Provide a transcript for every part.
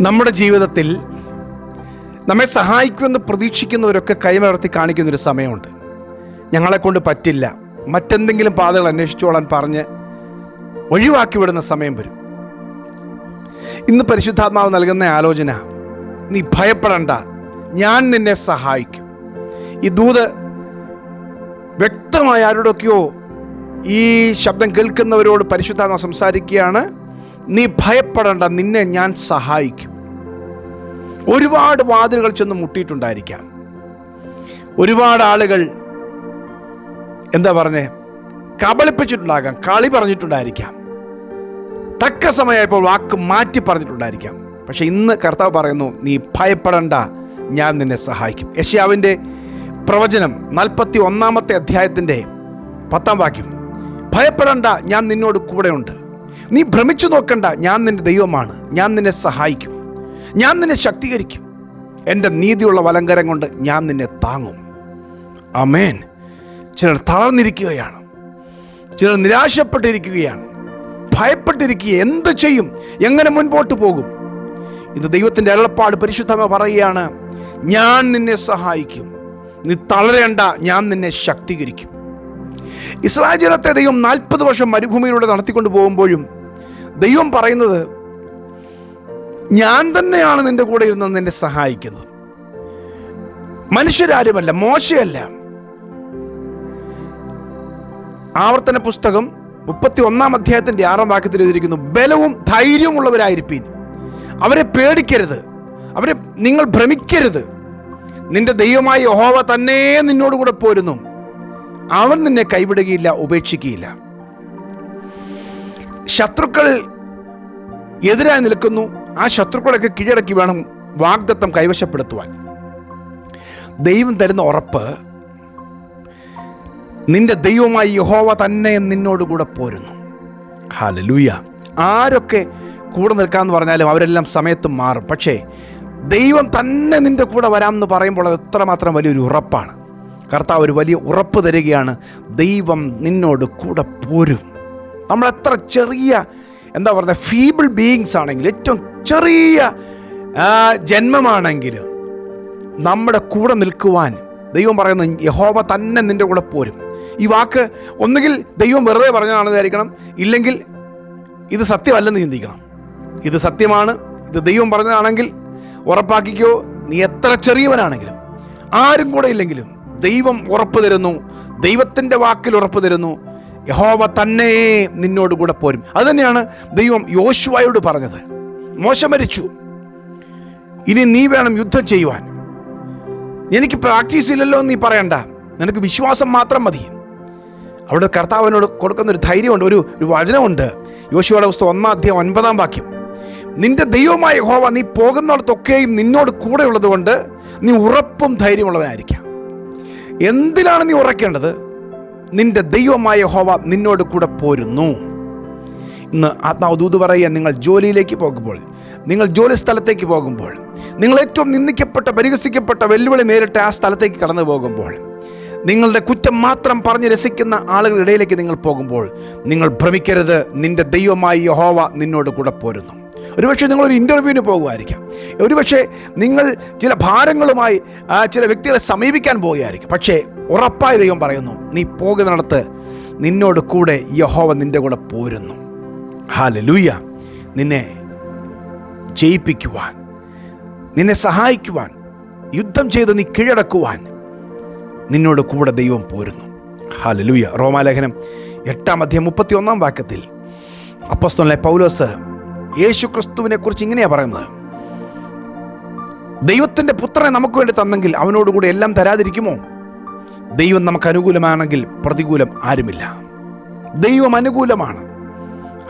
നമ്മുടെ ജീവിതത്തിൽ നമ്മെ സഹായിക്കുമെന്ന് പ്രതീക്ഷിക്കുന്നവരൊക്കെ കൈമലർത്തി കാണിക്കുന്നൊരു സമയമുണ്ട്. ഞങ്ങളെക്കൊണ്ട് പറ്റില്ല. മറ്റെന്തെങ്കിലും പാതകൾ അന്വേഷിച്ചോളാൻ പറഞ്ഞ് ഒഴിവാക്കി വിടുന്ന സമയം വരും. ഇന്ന് പരിശുദ്ധാത്മാവ് നൽകുന്ന ആലോചന നീ ഭയപ്പെടണ്ട. ഞാൻ നിന്നെ സഹായിക്കും. ഈ ദൂത് വ്യക്തമായ ആരോടൊക്കെയോ ഈ ശബ്ദം കേൾക്കുന്നവരോട് പരിശുദ്ധാത്മാവ് സംസാരിക്കുകയാണ് നീ ഭയപ്പെടണ്ട. നിന്നെ ഞാൻ സഹായിക്കും. ഒരുപാട് വാതിലുകൾ ചെന്ന് മുട്ടിയിട്ടുണ്ടായിരിക്കാം. ഒരുപാട് ആളുകൾ എന്താ പറഞ്ഞേ? കബളിപ്പിച്ചിട്ടുണ്ടാകാം കളി പറഞ്ഞിട്ടുണ്ടായിരിക്കാം. തക്ക സമയമായപ്പോൾ വാക്ക് മാറ്റി പറഞ്ഞിട്ടുണ്ടായിരിക്കാം. പക്ഷെ ഇന്ന് കർത്താവ് പറയുന്നു നീ ഭയപ്പെടണ്ട ഞാൻ നിന്നെ സഹായിക്കും. യശ്യാവിന്റെ പ്രവചനം നാൽപ്പത്തി ഒന്നാമത്തെ അധ്യായത്തിന്റെ പത്താം വാക്യം ഭയപ്പെടണ്ട ഞാൻ നിന്നോട് കൂടെയുണ്ട്. നീ ഭ്രമിച്ചു നോക്കണ്ട ഞാൻ നിന്റെ ദൈവമാണ്. ഞാൻ നിന്നെ സഹായിക്കും. ഞാൻ നിന്നെ ശക്തീകരിക്കും. എന്റെ നീതിയുള്ള വലങ്കരം കൊണ്ട് ഞാൻ നിന്നെ താങ്ങും. അമേൻ ചിലർ തളർന്നിരിക്കുകയാണ്. ചിലർ നിരാശപ്പെട്ടിരിക്കുകയാണ്. ഭയപ്പെട്ടിരിക്കുക. എന്ത് ചെയ്യും? എങ്ങനെ മുൻപോട്ട് പോകും? ഇത് ദൈവത്തിന്റെ അരുളപ്പാട് പരിശുദ്ധമ പറയുകയാണ് ഞാൻ നിന്നെ സഹായിക്കും. നീ തളരേണ്ട. ഞാൻ നിന്നെ ശക്തീകരിക്കും. ഇസ്രായേൽ ജനത്തെ ദൈവം നാൽപ്പത് വർഷം മരുഭൂമിയിലൂടെ നടത്തിക്കൊണ്ട് പോകുമ്പോഴും ദൈവം പറയുന്നത് ഞാൻ തന്നെയാണ് നിന്റെ കൂടെ ഇരുന്ന് നിന്നെ സഹായിക്കുന്നത്. മനുഷ്യരാരുമല്ല മോശയല്ല. ആവർത്തന പുസ്തകം മുപ്പത്തി ഒന്നാം അധ്യായത്തിന്റെ ആറാം വാക്യത്തിൽ എഴുതിയിരിക്കുന്നു ബലവും ധൈര്യവും ഉള്ളവരായിരിക്കും അവരെ പേടിക്കരുത്. അവരെ നിങ്ങൾ ഭ്രമിക്കരുത്. നിന്റെ ദൈവമായ യഹോവ തന്നെ നിന്നോടുകൂടെ പോരുന്നു. അവൻ നിന്നെ കൈവിടുകയില്ല ഉപേക്ഷിക്കുകയില്ല ശത്രുക്കൾ എതിരായി നിൽക്കുന്നു ആ ശത്രുക്കളൊക്കെ കീഴടക്കി വേണം വാഗ്ദത്തം കൈവശപ്പെടുത്തുവാൻ. ദൈവം തരുന്ന ഉറപ്പ് നിന്റെ ദൈവമായി യഹോവ തന്നെ നിന്നോടുകൂടെ പോരുന്നു. ഹാലലൂയ ആരൊക്കെ കൂടെ നിൽക്കാമെന്ന് പറഞ്ഞാലും അവരെല്ലാം സമയത്ത് മാറും. പക്ഷേ ദൈവം തന്നെ നിന്റെ കൂടെ വരാമെന്ന് പറയുമ്പോൾ അത് എത്രമാത്രം വലിയൊരു ഉറപ്പാണ്. കർത്താവ് ഒരു വലിയ ഉറപ്പ് തരികയാണ് ദൈവം നിന്നോട് കൂടെ പോരും. നമ്മളെത്ര ചെറിയ എന്താ പറയുന്നത് ഫീബിൾ ബീയിങ്സ് ആണെങ്കിൽ ഏറ്റവും ചെറിയ ജന്മമാണെങ്കിലും നമ്മുടെ കൂടെ നിൽക്കുവാൻ ദൈവം പറയുന്ന യഹോവ തന്നെ നിന്റെ കൂടെ പോരും. ഈ വാക്ക് ഒന്നുകിൽ ദൈവം വെറുതെ പറഞ്ഞതാണെന്ന് വിചാരിക്കണം ഇല്ലെങ്കിൽ ഇത് സത്യമല്ലെന്ന് ചിന്തിക്കണം. ഇത് സത്യമാണ് ഇത് ദൈവം പറഞ്ഞതാണെങ്കിൽ ഉറപ്പാക്കിക്കോ നീ എത്ര ചെറിയവനാണെങ്കിലും ആരും കൂടെ ഇല്ലെങ്കിലും ദൈവം ഉറപ്പ് തരുന്നു ദൈവത്തിന്റെ വാക്കിൽ ഉറപ്പ് തരുന്നു യഹോവ തന്നെ നിന്നോട് കൂടെ പോരും. അതുതന്നെയാണ് ദൈവം യോശുവായോട് പറഞ്ഞത്. മോശം മരിച്ചു. ഇനി നീ വേണം യുദ്ധം ചെയ്യുവാൻ. എനിക്ക് പ്രാക്ടീസ് ഇല്ലല്ലോ എന്ന് നീ പറയണ്ട. നിനക്ക് വിശ്വാസം മാത്രം മതി. അവിടെ കർത്താവിനോട് കൊടുക്കുന്ന ഒരു ധൈര്യമുണ്ട് ഒരു ഒരു വചനമുണ്ട്. യോശുവയുടെ പുസ്തകം ഒന്നാം അധ്യായം ഒൻപതാം വാക്യം. നിന്റെ ദൈവമായ യഹോവ നീ പോകുന്നിടത്തൊക്കെയും നിന്നോട് കൂടെ ഉള്ളതുകൊണ്ട് നീ ഉറപ്പും ധൈര്യമുള്ളവനായിരിക്കാം. എന്തിലാണ് നീ ഉറക്കേണ്ടത്? നിന്റെ ദൈവമായ ഹോവ നിന്നോട് കൂടെ പോരുന്നു. ഇന്ന് ആത്മാവ് ദൂത് പറയുക നിങ്ങൾ ജോലിയിലേക്ക് പോകുമ്പോൾ നിങ്ങൾ ജോലി സ്ഥലത്തേക്ക് പോകുമ്പോൾ നിങ്ങൾ ഏറ്റവും നിന്ദിക്കപ്പെട്ട പരിഹസിക്കപ്പെട്ട വെല്ലുവിളി നേരിട്ട് ആ സ്ഥലത്തേക്ക് കടന്നു പോകുമ്പോൾ നിങ്ങളുടെ കുറ്റം മാത്രം പറഞ്ഞ് രസിക്കുന്ന ആളുകളുടെ ഇടയിലേക്ക് നിങ്ങൾ പോകുമ്പോൾ നിങ്ങൾ ഭ്രമിക്കരുത്. നിന്റെ ദൈവമായി യഹോവ നിന്നോട് കൂടെ പോരുന്നു. ഒരുപക്ഷെ നിങ്ങളൊരു ഇന്റർവ്യൂവിന് പോകുമായിരിക്കാം. ഒരുപക്ഷെ നിങ്ങൾ ചില ഭാരങ്ങളുമായി ചില വ്യക്തികളെ സമീപിക്കാൻ പോവുകയായിരിക്കും പക്ഷേ ഉറപ്പായി ദൈവം പറയുന്നു നീ പോകുന്നിടത്ത് നിന്നോട് കൂടെ യഹോവ നിന്റെ കൂടെ പോരുന്നു. ഹാല ലൂയ നിന്നെ ജയിപ്പിക്കുവാൻ നിന്നെ സഹായിക്കുവാൻ യുദ്ധം ചെയ്ത് നീ കീഴടക്കുവാൻ നിന്നോട് കൂടെ ദൈവം പോരുന്നു. ഹാല ലൂയ റോമാലേഖനം എട്ടാം അധ്യയം മുപ്പത്തി ഒന്നാം വാക്യത്തിൽ അപ്പസ്തോലെ പൗലോസ് യേശു ക്രിസ്തുവിനെ കുറിച്ച് ഇങ്ങനെയാ പറയുന്നത്. ദൈവത്തിന്റെ പുത്രനെ നമുക്ക് വേണ്ടി തന്നെങ്കിൽ അവനോടുകൂടി എല്ലാം തരാതിരിക്കുമോ? ദൈവം നമുക്ക് അനുകൂലമാണെങ്കിൽ പ്രതികൂലം ആരുമില്ല. ദൈവം അനുകൂലമാണ്.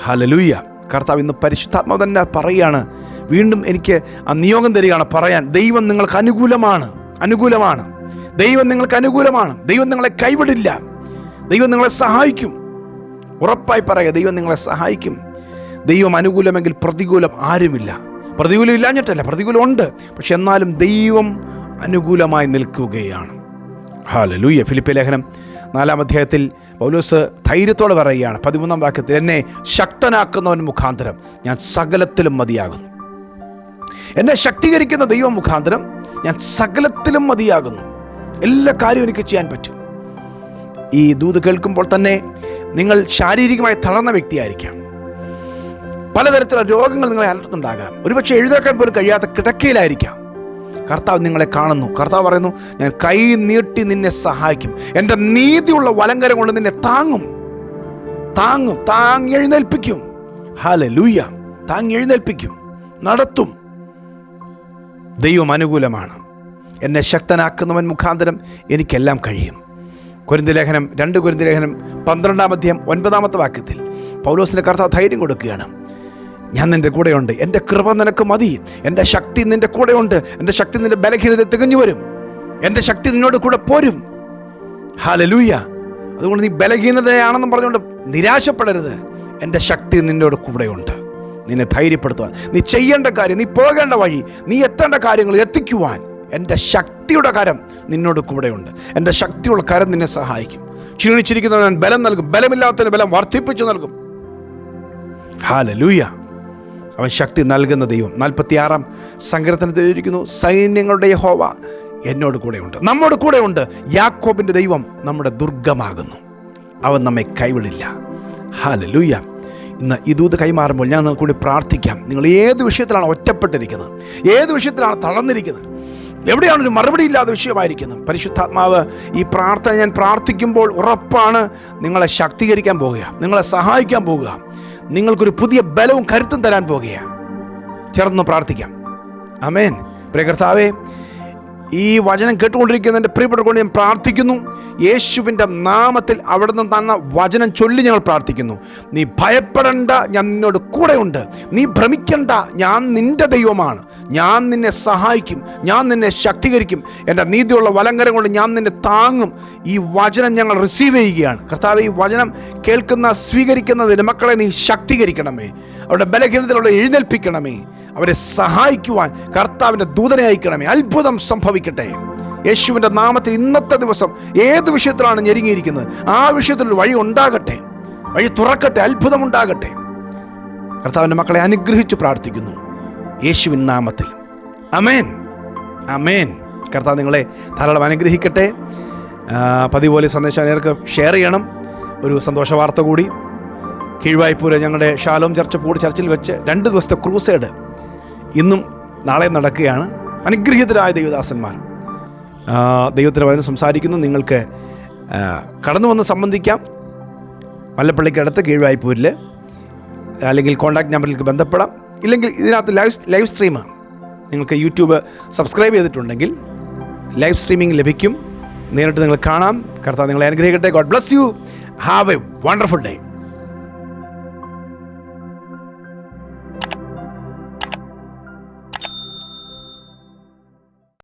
ഹലലൂയ കർത്താവ് ഇന്ന് പരിശുദ്ധാത്മാവ് തന്നെ പറയുകയാണ്. വീണ്ടും എനിക്ക് ആ നിയോഗം തരികയാണ് പറയാൻ. ദൈവം നിങ്ങൾക്ക് അനുകൂലമാണ്. അനുകൂലമാണ്. ദൈവം നിങ്ങൾക്ക് അനുകൂലമാണ്. ദൈവം നിങ്ങളെ കൈവിടില്ല. ദൈവം നിങ്ങളെ സഹായിക്കും. ഉറപ്പായി പറയുക ദൈവം നിങ്ങളെ സഹായിക്കും. ദൈവം അനുകൂലമെങ്കിൽ പ്രതികൂലം ആരുമില്ല. പ്രതികൂലം ഇല്ലാഞ്ഞിട്ടല്ല പ്രതികൂലം ഉണ്ട്. പക്ഷെ എന്നാലും ദൈവം അനുകൂലമായി നിൽക്കുകയാണ്. ഹാലലൂയ ഫിലിപ്പ് ലേഖനം നാലാം അധ്യായത്തിൽ പൗലോസ് ധൈര്യത്തോടെ പറയുകയാണ്. പതിമൂന്നാം വാക്യത്തിൽ എന്നെ ശക്തനാക്കുന്നവൻ മുഖാന്തരം ഞാൻ സകലത്തിലും മതിയാകുന്നു. എന്നെ ശക്തീകരിക്കുന്ന ദൈവം മുഖാന്തരം ഞാൻ സകലത്തിലും മതിയാകുന്നു. എല്ലാ കാര്യവും എനിക്ക് ചെയ്യാൻ പറ്റും. ഈ ദൂത് കേൾക്കുമ്പോൾ തന്നെ നിങ്ങൾ ശാരീരികമായി തളർന്ന വ്യക്തിയായിരിക്കാം. പലതരത്തിലുള്ള രോഗങ്ങൾ നിങ്ങളെ അലട്ടുന്നുണ്ടാകാം. ഒരുപക്ഷെ എഴുന്നേക്കാൻ പോലും കഴിയാത്ത കിടക്കയിലായിരിക്കാം. കർത്താവ് നിങ്ങളെ കാണുന്നു. കർത്താവ് പറയുന്നു ഞാൻ കൈ നീട്ടി നിന്നെ സഹായിക്കും. എന്റെ നീതിയുള്ള വലങ്കരം കൊണ്ട് നിന്നെ താങ്ങും. താങ്ങും. താങ്ങി എഴുന്നേൽപ്പിക്കും. ഹാല ലൂയ താങ്ങി എഴുന്നേൽപ്പിക്കും. നടത്തും. ദൈവം അനുകൂലമാണ്. എന്നെ ശക്തനാക്കുന്നവൻ മുഖാന്തരം എനിക്കെല്ലാം കഴിയും. കുരുന്തിലേഖനം രണ്ട് കുരുന്തിലേഖനം പന്ത്രണ്ടാം അധ്യായം ഒൻപതാമത്തെ വാക്യത്തിൽ പൗലോസിന് കർത്താവ് ധൈര്യം കൊടുക്കുകയാണ്. ഞാൻ നിന്റെ കൂടെയുണ്ട്. എന്റെ കൃപ നിനക്ക് മതി. എന്റെ ശക്തി നിന്റെ കൂടെയുണ്ട്. എന്റെ ശക്തി നിന്റെ ബലഹീനത തികഞ്ഞു വരും. എന്റെ ശക്തി നിന്നോട് കൂടെ പോരും. ഹാലലൂയ അതുകൊണ്ട് നീ ബലഹീനതയാണെന്നും പറഞ്ഞുകൊണ്ട് നിരാശപ്പെടരുത്. എന്റെ ശക്തി നിന്നോട് കൂടെയുണ്ട്. നിന്നെ ധൈര്യപ്പെടുത്തുവാൻ. നീ ചെയ്യേണ്ട കാര്യം നീ പോകേണ്ട വഴി നീ എത്തേണ്ട കാര്യങ്ങൾ എത്തിക്കുവാൻ എന്റെ ശക്തിയുടെ കരം നിന്നോട് കൂടെയുണ്ട്. എന്റെ ശക്തിയുള്ള കരം നിന്നെ സഹായിക്കും. ക്ഷീണിച്ചിരിക്കുന്നവൻ ബലം നൽകും. ബലമില്ലാത്തതിന് ബലം വർദ്ധിപ്പിച്ചു നൽകും. ഹാലലൂയ അവൻ ശക്തി നൽകുന്ന ദൈവം. നാൽപ്പത്തിയാറാം സങ്കീർത്തനത്തിൽ എഴുതിയിരിക്കുന്നു സൈന്യങ്ങളുടെ ഹോവ എന്നോട് കൂടെയുണ്ട് നമ്മോട് കൂടെയുണ്ട് യാക്കോബിന്റെ ദൈവം നമ്മുടെ ദുർഗമാകുന്നു. അവൻ നമ്മെ കൈവിടില്ല. ഹാലലൂയ ഇന്ന് ഇതൂത് കൈമാറുമ്പോൾ ഞാൻ കൂടി പ്രാർത്ഥിക്കാം. നിങ്ങൾ ഏത് വിഷയത്തിലാണ് ഒറ്റപ്പെട്ടിരിക്കുന്നത്? ഏത് വിഷയത്തിലാണ് തളർന്നിരിക്കുന്നത്? എവിടെയാണ് ഒരു മറുപടി ഇല്ലാത്ത വിഷയമായിരിക്കുന്നത്? പരിശുദ്ധാത്മാവ് ഈ പ്രാർത്ഥന ഞാൻ പ്രാർത്ഥിക്കുമ്പോൾ ഉറപ്പാണ് നിങ്ങളെ ശക്തീകരിക്കാൻ പോകുക. നിങ്ങളെ സഹായിക്കാൻ പോകുക. നിങ്ങൾക്കൊരു പുതിയ ബലവും കരുത്തും തരാൻ പോകുകയാണ്. ചേർന്ന് പ്രാർത്ഥിക്കാം. അമേൻ പ്രിയ കർത്താവേ ഈ വചനം കേട്ടുകൊണ്ടിരിക്കുന്ന എന്റെ പ്രിയപ്പെട്ട ഞാൻ പ്രാർത്ഥിക്കുന്നു. യേശുവിന്റെ നാമത്തിൽ അവിടെ നിന്ന് തന്ന വചനം ചൊല്ലി ഞങ്ങൾ പ്രാർത്ഥിക്കുന്നു. നീ ഭയപ്പെടേണ്ട ഞാൻ നിന്നോട് കൂടെയുണ്ട്. നീ ഭ്രമിക്കേണ്ട ഞാൻ നിന്റെ ദൈവമാണ്. ഞാൻ നിന്നെ സഹായിക്കും ഞാൻ നിന്നെ ശക്തീകരിക്കും. എന്റെ നീതിയുള്ള വലങ്കരം കൊണ്ട് ഞാൻ നിന്നെ താങ്ങും. ഈ വചനം ഞങ്ങൾ റിസീവ് ചെയ്യുകയാണ്. കർത്താവ് ഈ വചനം കേൾക്കുന്ന സ്വീകരിക്കുന്ന മക്കളെ നീ ശക്തീകരിക്കണമേ. അവരുടെ ബലഹീനതയിലുള്ള എഴുന്നേൽപ്പിക്കണമേ. അവരെ സഹായിക്കുവാൻ കർത്താവിന്റെ ദൂതനെ അയക്കണമേ. അത്ഭുതം സംഭവിക്കട്ടെ. യേശുവിന്റെ നാമത്തിൽ ഇന്നത്തെ ദിവസം ഏത് വിഷയത്തിലാണ് ഞെരുങ്ങിയിരിക്കുന്നത്? ആ വിഷയത്തിലൊരു വഴി ഉണ്ടാകട്ടെ. വഴി തുറക്കട്ടെ. അത്ഭുതം ഉണ്ടാകട്ടെ. കർത്താവിന്റെ മക്കളെ അനുഗ്രഹിച്ച് പ്രാർത്ഥിക്കുന്നു. യേശുവിൻ നാമത്തിൽ. അമേൻ അമേൻ കർത്താവ് നിങ്ങളെ ധാരാളം അനുഗ്രഹിക്കട്ടെ. പതിപോലെ സന്ദേശം നേർക്ക് ഷെയർ ചെയ്യണം. ഒരു സന്തോഷ വാർത്ത കൂടി. കീഴ്വായ്പൂര് ഞങ്ങളുടെ ഷാലോം ചർച്ച പൂട് ചർച്ചിൽ വെച്ച് രണ്ട് ദിവസത്തെ ക്രൂസേഡ് ഇന്നും നാളെ നടക്കുകയാണ്. അനുഗ്രഹീതരായ ദൈവദാസന്മാർ. ദൈവത്തിന്റെ വചനം സംസാരിക്കുന്നു. നിങ്ങൾക്ക് കടന്നു വന്ന് സംബന്ധിക്കാം. വല്ലപ്പള്ളിക്ക് അടുത്ത് കീഴ്വായ്പൂരിൽ അല്ലെങ്കിൽ കോൺടാക്ട് നമ്പറിലേക്ക് ബന്ധപ്പെടാം. ഇല്ലെങ്കിൽ ഇതിനകത്ത് ലൈവ് ലൈവ് സ്ട്രീം നിങ്ങൾക്ക് യൂട്യൂബ് സബ്സ്ക്രൈബ് ചെയ്തിട്ടുണ്ടെങ്കിൽ ലൈവ് സ്ട്രീമിംഗ് ലഭിക്കും. നേരിട്ട് നിങ്ങൾ കാണാം. കർത്താവ് നിങ്ങളെ അനുഗ്രഹിക്കട്ടെ. God bless you. Have a wonderful day.